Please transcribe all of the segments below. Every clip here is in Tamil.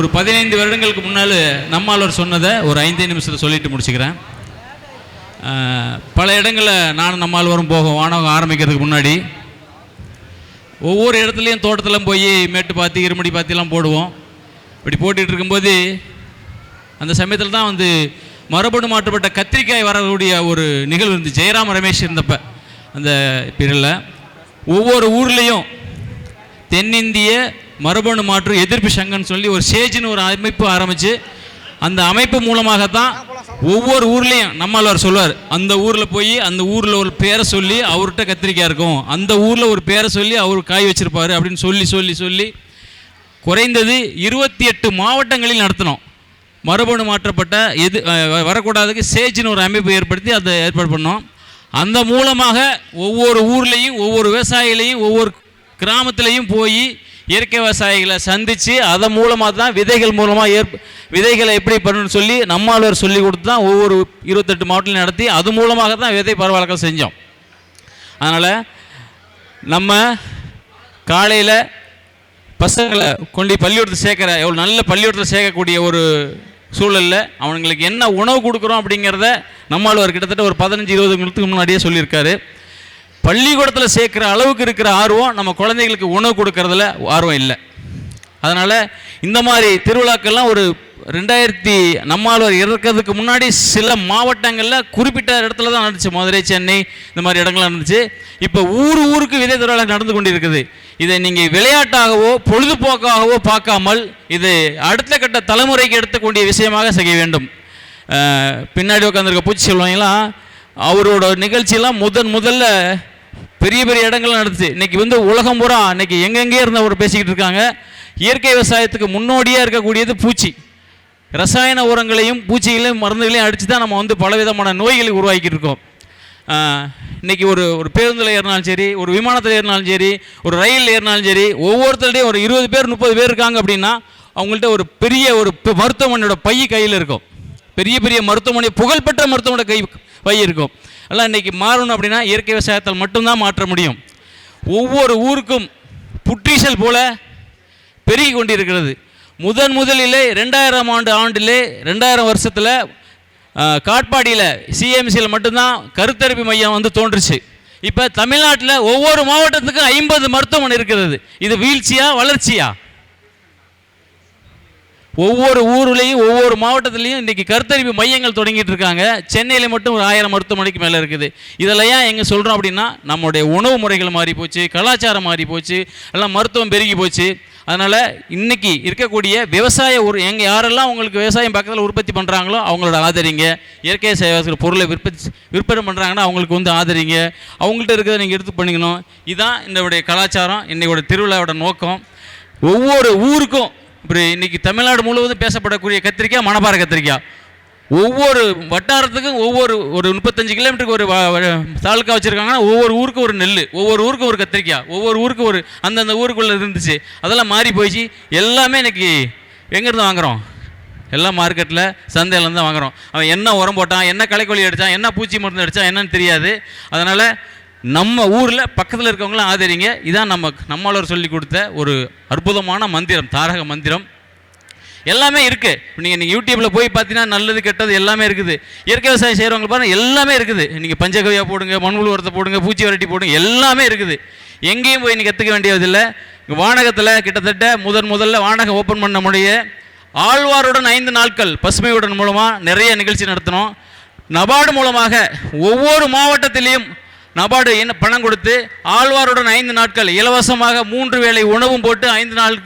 ஒரு பதினைந்து வருடங்களுக்கு முன்னால் நம்மாளர் சொன்னதை ஒரு ஐந்தே நிமிஷத்தில் சொல்லிட்டு முடிச்சுக்கிறேன். பல இடங்களில் நானும் நம்மாழ்வாரும் போகும் வானகம் ஆரம்பிக்கிறதுக்கு முன்னாடி. ஒவ்வொரு இடத்துலையும் தோட்டத்தில் போய் மேட்டு பார்த்து இருமடி பாத்திலாம் போடுவோம். இப்படி போட்டுட்டு இருக்கும்போது அந்த சமயத்தில் தான் வந்து மரபணு மாற்றப்பட்ட கத்திரிக்காய் வரக்கூடிய ஒரு நிகழ்வு இருந்து ஜெயராம் ரமேஷ் இருந்தப்ப அந்த பீரியடில் ஒவ்வொரு ஊர்லேயும் தென்னிந்திய மரபணு மாற்று எதிர்ப்பு சங்கம்னு சொல்லி ஒரு சேஜ்னு ஒரு அமைப்பு ஆரம்பித்து அந்த அமைப்பு மூலமாக தான் ஒவ்வொரு ஊர்லேயும் நம்மாழ்வார் சொல்லுவார் அந்த ஊரில் போய் அந்த ஊரில் ஒரு பேரை சொல்லி அவர்கிட்ட கத்திரிக்காய் இருக்கும். அந்த ஊரில் ஒரு பேரை சொல்லி அவர் காய் வச்சுருப்பார் அப்படின்னு சொல்லி சொல்லி சொல்லி குறைந்தது இருபத்தி எட்டு மாவட்டங்களில் நடத்தினோம் மரபணு மாற்றப்பட்ட எது வரக்கூடாதுக்கு சேஜின்னு ஒரு அமைப்பு ஏற்படுத்தி அதை ஏற்பாடு பண்ணோம். அந்த மூலமாக ஒவ்வொரு ஊர்லேயும் ஒவ்வொரு விவசாயிகளையும் ஒவ்வொரு கிராமத்துலேயும் போய் இயற்கை விவசாயிகளை சந்தித்து அதன் மூலமாக தான் விதைகள் மூலமாக ஏற்ப விதைகளை எப்படி பண்ணணும்னு சொல்லி நம்மாழ்வார் சொல்லி கொடுத்து தான் ஒவ்வொரு இருபத்தெட்டு மாவட்டத்திலும் நடத்தி அது மூலமாக தான் விதை பரவலாக்கம் செஞ்சோம். அதனால் நம்ம காலையில் பசங்களை கொண்டு பள்ளிக்கூடத்தில் சேர்க்குற எவ்வளோ நல்ல பள்ளிக்கூடத்தில் சேர்க்கக்கூடிய ஒரு சூழலில் அவங்களுக்கு என்ன உணவு கொடுக்குறோம் அப்படிங்கிறத நம்மாழ்வார் கிட்டத்தட்ட ஒரு பதினஞ்சு இருபது நிமிடத்துக்கு முன்னாடியே சொல்லியிருக்காரு. பள்ளிக்கூடத்தில் சேர்க்குற அளவுக்கு இருக்கிற ஆர்வம் நம்ம குழந்தைகளுக்கு உணவு கொடுக்கறதுல ஆர்வம் இல்லை. அதனால் இந்த மாதிரி திருவிழாக்கள்லாம் ஒரு ரெண்டாயிரத்தி நம்மாழ்வார் இறக்கிறதுக்கு முன்னாடி சில மாவட்டங்களில் குறிப்பிட்ட இடத்துல தான் நடந்துச்சு. மதுரை சென்னை இந்த மாதிரி இடங்கள்லாம் நடந்துச்சு. இப்போ ஊர் ஊருக்கு விதை திருவிழா நடந்து கொண்டிருக்குது. இதை நீங்கள் விளையாட்டாகவோ பொழுதுபோக்காகவோ பார்க்காமல் இது அடுத்த கட்ட தலைமுறைக்கு எடுத்துக்கூடிய விஷயமாக செய்ய வேண்டும். பின்னாடி உட்காந்துருக்க பூச்சி சொல்லுவாங்களாம் அவரோட நிகழ்ச்சியெல்லாம் முதன் முதல்ல பெரிய பெரிய இடங்கள் நடந்துச்சு. இன்னைக்கு வந்து உலகம் பூரா இன்னைக்கு எங்கெங்கே இருந்தவர் பேசிக்கிட்டு இருக்காங்க. இயற்கை விவசாயத்துக்கு முன்னோடியாக இருக்கக்கூடியது பூச்சி. ரசாயன உரங்களையும் பூச்சிகளையும் மருந்துகளையும் அடித்து தான் நம்ம வந்து பலவிதமான நோய்களை உருவாக்கிட்டு இருக்கோம். இன்றைக்கி இன்னைக்கு ஒரு ஒரு பேருந்தில் ஏறினாலும் சரி ஒரு விமானத்தில் ஏறினாலும் சரி ஒரு ரயிலில் ஏறினாலும் சரி ஒவ்வொருத்தருடையும் ஒரு இருபது பேர் முப்பது பேர் இருக்காங்க அப்படின்னா அவங்கள்ட்ட ஒரு பெரிய ஒரு மருத்துவமனையோட பை கையில் இருக்கும். பெரிய பெரிய மருத்துவமனை புகழ்பெற்ற மருத்துவமனை கை பை இருக்கும். எல்லாம் இன்னைக்கு மாறணும் அப்படின்னா இயற்கை விவசாயத்தால் மட்டும்தான் மாற்ற முடியும். ஒவ்வொரு ஊருக்கும் புற்றீசல் போல பெருகி கொண்டிருக்கிறது. முதன் முதலிலே ரெண்டாயிரம் ஆண்டு ஆண்டிலே ரெண்டாயிரம் வருஷத்தில் காட்பாடியில் சிஎம்சியில் மட்டும்தான் கருத்தரிப்பு மையம் வந்து தோன்றுச்சு. இப்போ தமிழ்நாட்டில் ஒவ்வொரு மாவட்டத்துக்கும் ஐம்பது மருத்துவமனை இருக்கிறது. இது வீழ்ச்சியா வளர்ச்சியா? ஒவ்வொரு ஊர்லேயும் ஒவ்வொரு மாவட்டத்துலேயும் இன்றைக்கி கருத்தறிவு மையங்கள் தொடங்கிட்டு இருக்காங்க. சென்னையில் மட்டும் ஒரு ஆயிரம் மருத்துவமனைக்கு மேலே இருக்குது. இதெல்லாம் ஏன் எங்கே சொல்கிறோம் அப்படின்னா நம்முடைய உணவு முறைகள் மாறி போச்சு கலாச்சாரம் மாறி போச்சு எல்லாம் மருத்துவம் பெருகி போச்சு. அதனால் இன்றைக்கி இருக்கக்கூடிய விவசாய ஒரு எங்கே யாரெல்லாம் உங்களுக்கு விவசாயம் பக்கத்தில் உற்பத்தி பண்ணுறாங்களோ அவங்களோட ஆதரிங்க. இயற்கை விவசாய பொருளை விற்பத்தி விற்பனை பண்ணுறாங்கன்னா அவங்களுக்கு வந்து ஆதரிங்க. அவங்கள்ட்ட இருக்கிறத நீங்கள் எடுத்து பண்ணிக்கணும். இதுதான் என்னுடைய கலாச்சாரம் இன்னையோட திருவிழாவோட நோக்கம். ஒவ்வொரு ஊருக்கும் இப்படி இன்றைக்கி தமிழ்நாடு முழுவதும் பேசப்படக்கூடிய கத்திரிக்காய் மணப்பாறை கத்திரிக்காய் ஒவ்வொரு வட்டாரத்துக்கும் ஒவ்வொரு ஒரு முப்பத்தஞ்சு கிலோமீட்டருக்கு ஒரு தாலுக்கா வச்சுருக்காங்கன்னா ஒவ்வொரு ஊருக்கும் ஒரு நெல் ஒவ்வொரு ஊருக்கும் ஒரு கத்திரிக்காய் ஒவ்வொரு ஊருக்கும் ஒரு அந்தந்த ஊருக்குள்ளே இருந்துச்சு. அதெல்லாம் மாறி போயிடுச்சு. எல்லாமே இன்னைக்கு எங்கேருந்து வாங்குகிறோம் எல்லாம் மார்க்கெட்டில் சந்தையிலேருந்து தான் வாங்குறோம். அவன் என்ன உரம் போட்டான் என்ன களைக்கொல்லி அடித்தான் என்ன பூச்சி மருந்து அடித்தான் என்னன்னு தெரியாது. அதனால் நம்ம ஊரில் பக்கத்தில் இருக்கவங்களாம் ஆதரிங்க. இதான் நம்ம நம்மளவர் சொல்லி கொடுத்த ஒரு அற்புதமான மந்திரம் தாரக மந்திரம். எல்லாமே இருக்குது நீங்கள் நீங்கள் யூடியூப்பில் போய் பார்த்தீங்கன்னா நல்லது கெட்டது எல்லாமே இருக்குது. இயற்கை விவசாயம் செய்கிறவங்க பாருங்கள் எல்லாமே இருக்குது. நீங்கள் பஞ்சகவியா போடுங்க மண்புழு உரத்தை போடுங்க பூச்சி வரட்டி போடுங்க எல்லாமே இருக்குது. எங்கேயும் போய் நீங்கள் கற்றுக்க வேண்டியதில்லை. இங்க வானகத்தில் கிட்டத்தட்ட முதன் முதல்ல வானகம் ஓப்பன் பண்ண முடிய ஆழ்வாருடன் ஐந்து நாட்கள் பசுமையுடன் மூலமாக நிறைய நிகழ்ச்சி நடத்தினோம். நபார்டு மூலமாக ஒவ்வொரு மாவட்டத்திலையும் நபார்டு என்ன பணம் கொடுத்து ஆழ்வாருடன் ஐந்து நாட்கள் இலவசமாக மூன்று வேளை உணவும் போட்டு ஐந்து நாள்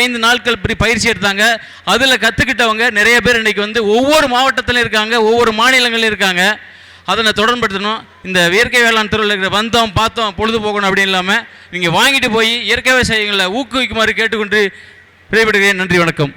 ஐந்து நாட்கள் இப்படி பயிற்சி எடுத்தாங்க. அதில் கற்றுக்கிட்டவங்க நிறைய பேர் இன்னைக்கு வந்து ஒவ்வொரு மாவட்டத்திலும் இருக்காங்க ஒவ்வொரு மாநிலங்களிலும் இருக்காங்க. அதனை தொடர்படுத்தணும். இந்த இயற்கை வேளாண் துறையில் இருக்கிற வந்தோம் பார்த்தோம் பொழுது போகணும் அப்படின்னு இல்லாமல் நீங்கள் வாங்கிட்டு போய் இயற்கை விவசாயிகளை ஊக்குவிக்குமாறு கேட்டுக்கொண்டு விடைபெறுகிறேன். நன்றி வணக்கம்.